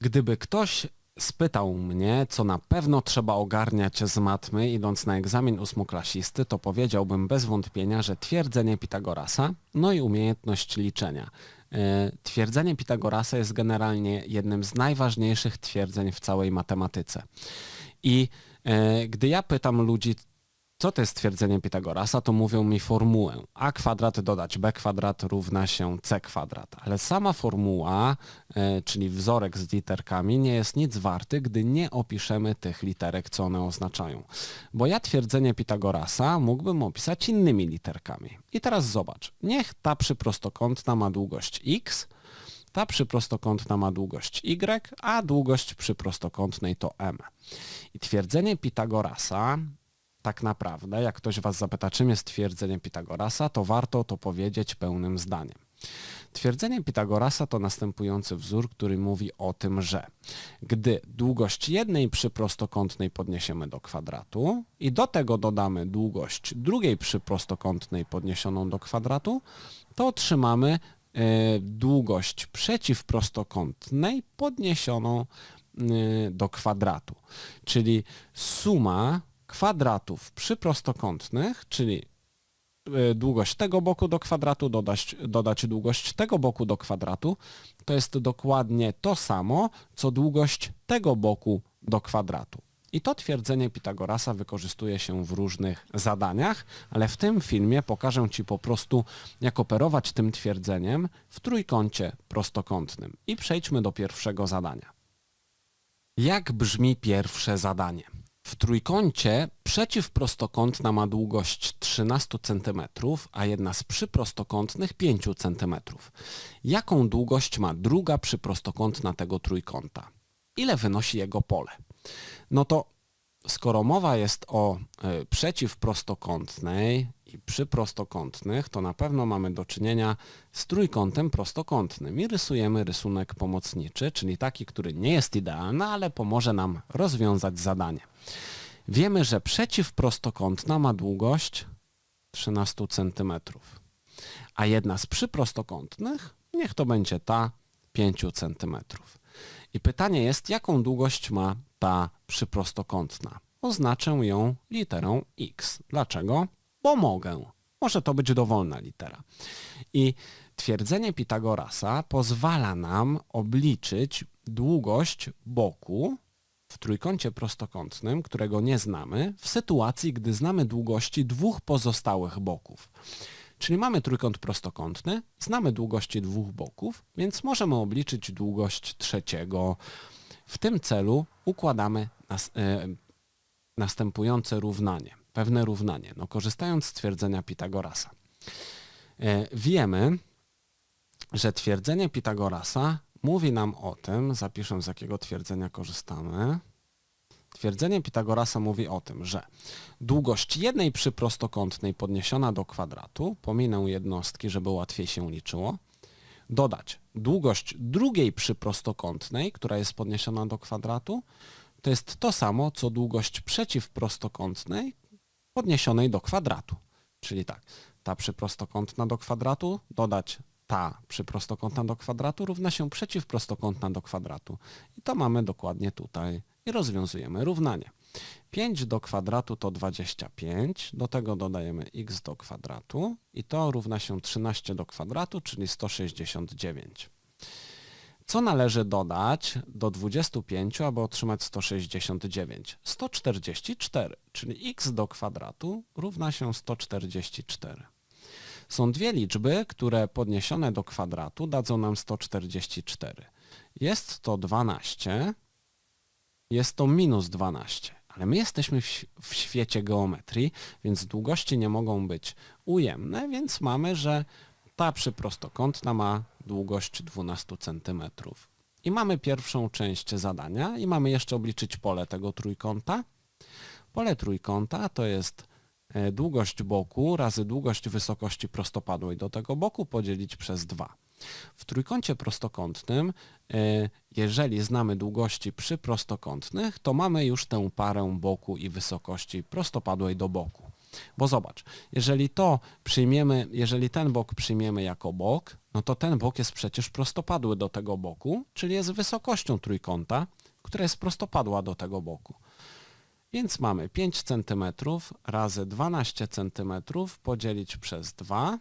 Gdyby ktoś spytał mnie, co na pewno trzeba ogarniać z matmy, idąc na egzamin ósmoklasisty, to powiedziałbym bez wątpienia, że twierdzenie Pitagorasa, no i umiejętność liczenia. E, Twierdzenie Pitagorasa jest generalnie jednym z najważniejszych twierdzeń w całej matematyce. I e, gdy ja pytam ludzi, co to jest twierdzenie Pitagorasa, to mówią mi formułę. a kwadrat dodać b kwadrat równa się c kwadrat. Ale sama formuła, e, czyli wzorek z literkami, nie jest nic warty, gdy nie opiszemy tych literek, co one oznaczają. Bo ja twierdzenie Pitagorasa mógłbym opisać innymi literkami. I teraz zobacz. Niech ta przyprostokątna ma długość x, ta przyprostokątna ma długość y, a długość przyprostokątnej to m. I twierdzenie Pitagorasa tak naprawdę, jak ktoś was zapyta, czym jest twierdzenie Pitagorasa, to warto to powiedzieć pełnym zdaniem. Twierdzenie Pitagorasa to następujący wzór, który mówi o tym, że gdy długość jednej przyprostokątnej podniesiemy do kwadratu i do tego dodamy długość drugiej przyprostokątnej podniesioną do kwadratu, to otrzymamy e, długość przeciwprostokątnej podniesioną e, do kwadratu. Czyli suma kwadratów przyprostokątnych, czyli y, długość tego boku do kwadratu, dodać, dodać długość tego boku do kwadratu, to jest dokładnie to samo, co długość tego boku do kwadratu. I to twierdzenie Pitagorasa wykorzystuje się w różnych zadaniach, ale w tym filmie pokażę Ci po prostu, jak operować tym twierdzeniem w trójkącie prostokątnym. I przejdźmy do pierwszego zadania. Jak brzmi pierwsze zadanie? W trójkącie przeciwprostokątna ma długość 13 cm, a jedna z przyprostokątnych 5 cm. Jaką długość ma druga przyprostokątna tego trójkąta? Ile wynosi jego pole? No to skoro mowa jest o y, przeciwprostokątnej i przyprostokątnych, to na pewno mamy do czynienia z trójkątem prostokątnym i rysujemy rysunek pomocniczy, czyli taki, który nie jest idealny, ale pomoże nam rozwiązać zadanie. Wiemy, że przeciwprostokątna ma długość 13 cm, a jedna z przyprostokątnych, niech to będzie ta 5 cm. I pytanie jest, jaką długość ma ta przyprostokątna? Oznaczę ją literą x. Dlaczego? Bo mogę. Może to być dowolna litera. I twierdzenie Pitagorasa pozwala nam obliczyć długość boku w trójkącie prostokątnym, którego nie znamy, w sytuacji, gdy znamy długości dwóch pozostałych boków. Czyli mamy trójkąt prostokątny, znamy długości dwóch boków, więc możemy obliczyć długość trzeciego. W tym celu układamy nas, e, następujące równanie, pewne równanie, no, korzystając z twierdzenia Pitagorasa. E, wiemy, że twierdzenie Pitagorasa mówi nam o tym, zapiszę z jakiego twierdzenia korzystamy. Twierdzenie Pitagorasa mówi o tym, że długość jednej przyprostokątnej podniesiona do kwadratu, pominę jednostki, żeby łatwiej się liczyło, dodać długość drugiej przyprostokątnej, która jest podniesiona do kwadratu, to jest to samo, co długość przeciwprostokątnej podniesionej do kwadratu. Czyli tak, ta przyprostokątna do kwadratu dodać ta przyprostokątna do kwadratu równa się przeciwprostokątna do kwadratu. I to mamy dokładnie tutaj i rozwiązujemy równanie. 5 do kwadratu to 25, do tego dodajemy x do kwadratu i to równa się 13 do kwadratu, czyli 169. Co należy dodać do 25, aby otrzymać 169? 144, czyli x do kwadratu równa się 144. Są dwie liczby, które podniesione do kwadratu dadzą nam 144. Jest to 12, jest to minus 12. Ale my jesteśmy w, świecie geometrii, więc długości nie mogą być ujemne, więc mamy, że ta przyprostokątna ma długość 12 cm. I mamy pierwszą część zadania i mamy jeszcze obliczyć pole tego trójkąta. Pole trójkąta to jest E, długość boku razy długość wysokości prostopadłej do tego boku podzielić przez 2. W trójkącie prostokątnym, e, jeżeli znamy długości przy prostokątnych, to mamy już tę parę boku i wysokości prostopadłej do boku. Bo zobacz, jeżeli to przyjmiemy, jeżeli ten bok przyjmiemy jako bok, no to ten bok jest przecież prostopadły do tego boku, czyli jest wysokością trójkąta, która jest prostopadła do tego boku. Więc mamy 5 cm razy 12 cm podzielić przez 2.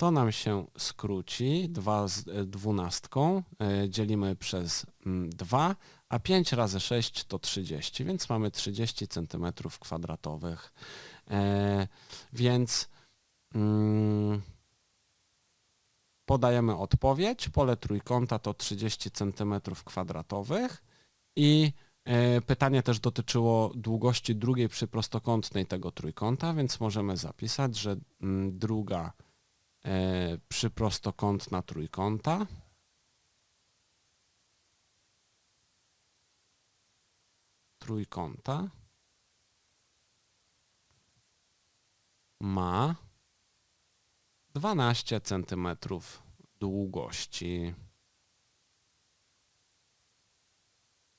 To nam się skróci 2 z e, dwunastką, e, dzielimy przez mm, 2, a 5 razy 6 to 30, więc mamy 30 cm kwadratowych. E, więc mm, podajemy odpowiedź. Pole trójkąta to 30 cm kwadratowych i pytanie też dotyczyło długości drugiej przyprostokątnej tego trójkąta, więc możemy zapisać, że mm, druga przyprostokątna trójkąta trójkąta ma 12 cm długości.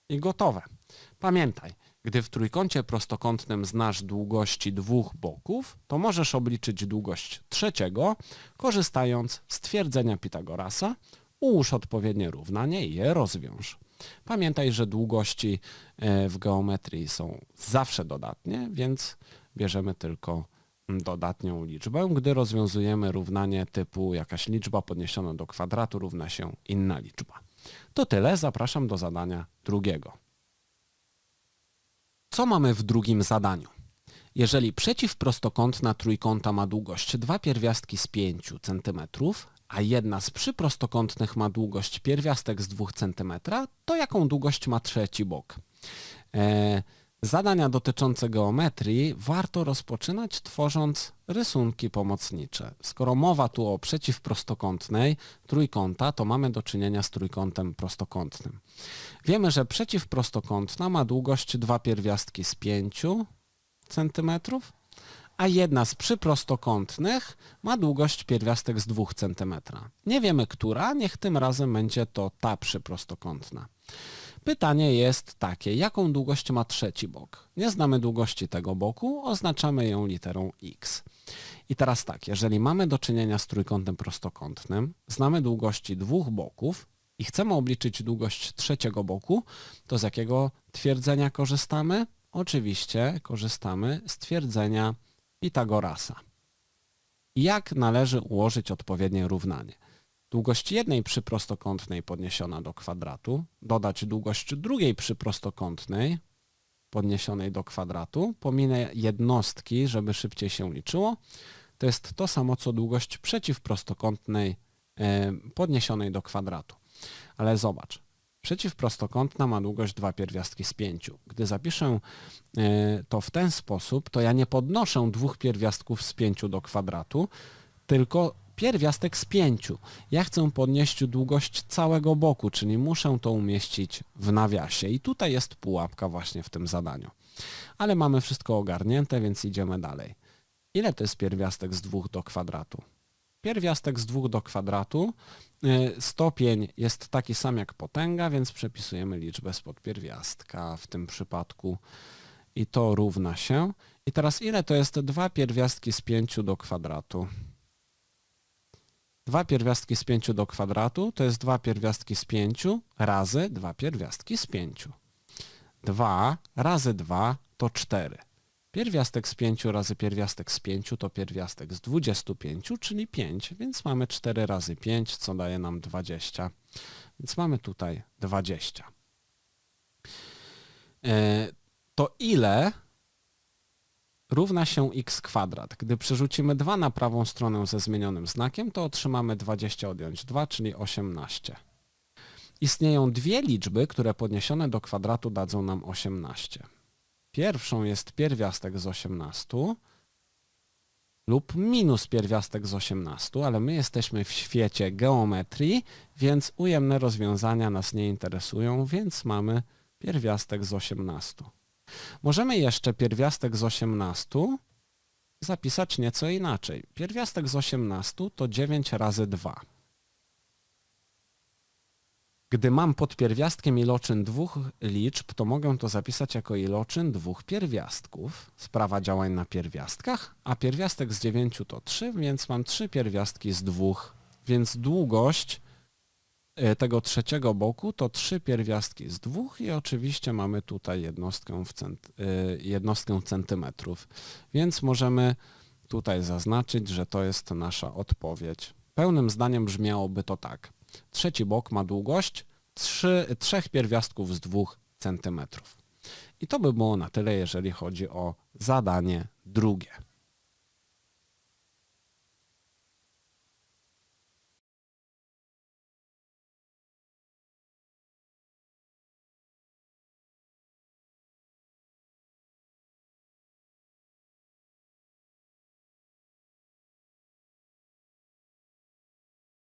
I gotowe. Pamiętaj, gdy w trójkącie prostokątnym znasz długości dwóch boków, to możesz obliczyć długość trzeciego, korzystając z twierdzenia Pitagorasa, ułóż odpowiednie równanie i je rozwiąż. Pamiętaj, że długości e, w geometrii są zawsze dodatnie, więc bierzemy tylko dodatnią liczbę, gdy rozwiązujemy równanie typu jakaś liczba podniesiona do kwadratu równa się inna liczba. To tyle, zapraszam do zadania drugiego. Co mamy w drugim zadaniu? Jeżeli przeciwprostokątna trójkąta ma długość 2 pierwiastki z 5 cm, a jedna z przyprostokątnych ma długość pierwiastek z 2 cm, to jaką długość ma trzeci bok? Eee, Zadania dotyczące geometrii warto rozpoczynać tworząc rysunki pomocnicze. Skoro mowa tu o przeciwprostokątnej trójkąta, to mamy do czynienia z trójkątem prostokątnym. Wiemy, że przeciwprostokątna ma długość 2 pierwiastki z 5 cm, a jedna z przyprostokątnych ma długość pierwiastek z 2 cm. Nie wiemy, która, niech tym razem będzie to ta przyprostokątna. Pytanie jest takie, jaką długość ma trzeci bok? Nie znamy długości tego boku, oznaczamy ją literą x. I teraz tak, jeżeli mamy do czynienia z trójkątem prostokątnym, znamy długości dwóch boków i chcemy obliczyć długość trzeciego boku, to z jakiego twierdzenia korzystamy? Oczywiście korzystamy z twierdzenia Pitagorasa. Jak należy ułożyć odpowiednie równanie? Długość jednej przyprostokątnej podniesiona do kwadratu, dodać długość drugiej przyprostokątnej podniesionej do kwadratu, pominę jednostki, żeby szybciej się liczyło, to jest to samo co długość przeciwprostokątnej e, podniesionej do kwadratu. Ale zobacz, przeciwprostokątna ma długość 2 pierwiastki z 5. Gdy zapiszę e, to w ten sposób, to ja nie podnoszę dwóch pierwiastków z 5 do kwadratu, tylko pierwiastek z pięciu. Ja chcę podnieść długość całego boku, czyli muszę to umieścić w nawiasie. I tutaj jest pułapka właśnie w tym zadaniu. Ale mamy wszystko ogarnięte, więc idziemy dalej. Ile to jest pierwiastek z 2 do kwadratu? Pierwiastek z 2 do kwadratu, y, stopień jest taki sam jak potęga, więc przepisujemy liczbę spod pierwiastka w tym przypadku i to równa się. I teraz ile to jest 2 pierwiastki z 5 do kwadratu? 2 pierwiastki z 5 do kwadratu to jest 2 pierwiastki z 5 razy 2 pierwiastki z 5. 2 razy 2 to 4. Pierwiastek z 5 razy pierwiastek z 5 to pierwiastek z 25, czyli 5, więc mamy 4 razy 5, co daje nam 20. Więc mamy tutaj 20. E, to ile równa się x kwadrat. Gdy przerzucimy 2 na prawą stronę ze zmienionym znakiem, to otrzymamy 20 odjąć 2, czyli 18. Istnieją dwie liczby, które podniesione do kwadratu dadzą nam 18. Pierwszą jest pierwiastek z 18 lub minus pierwiastek z 18, ale my jesteśmy w świecie geometrii, więc ujemne rozwiązania nas nie interesują, więc mamy pierwiastek z 18. Możemy jeszcze pierwiastek z 18 zapisać nieco inaczej. Pierwiastek z 18 to 9 razy 2. Gdy mam pod pierwiastkiem iloczyn dwóch liczb, to mogę to zapisać jako iloczyn dwóch pierwiastków. Sprawa działań na pierwiastkach, a pierwiastek z 9 to 3, więc mam trzy pierwiastki z dwóch, więc długość tego trzeciego boku to trzy pierwiastki z dwóch i oczywiście mamy tutaj jednostkę, w cent, e, jednostkę centymetrów. Więc możemy tutaj zaznaczyć, że to jest nasza odpowiedź. Pełnym zdaniem brzmiałoby to tak. Trzeci bok ma długość 3, trzech pierwiastków z 2 cm. I to by było na tyle, jeżeli chodzi o zadanie drugie.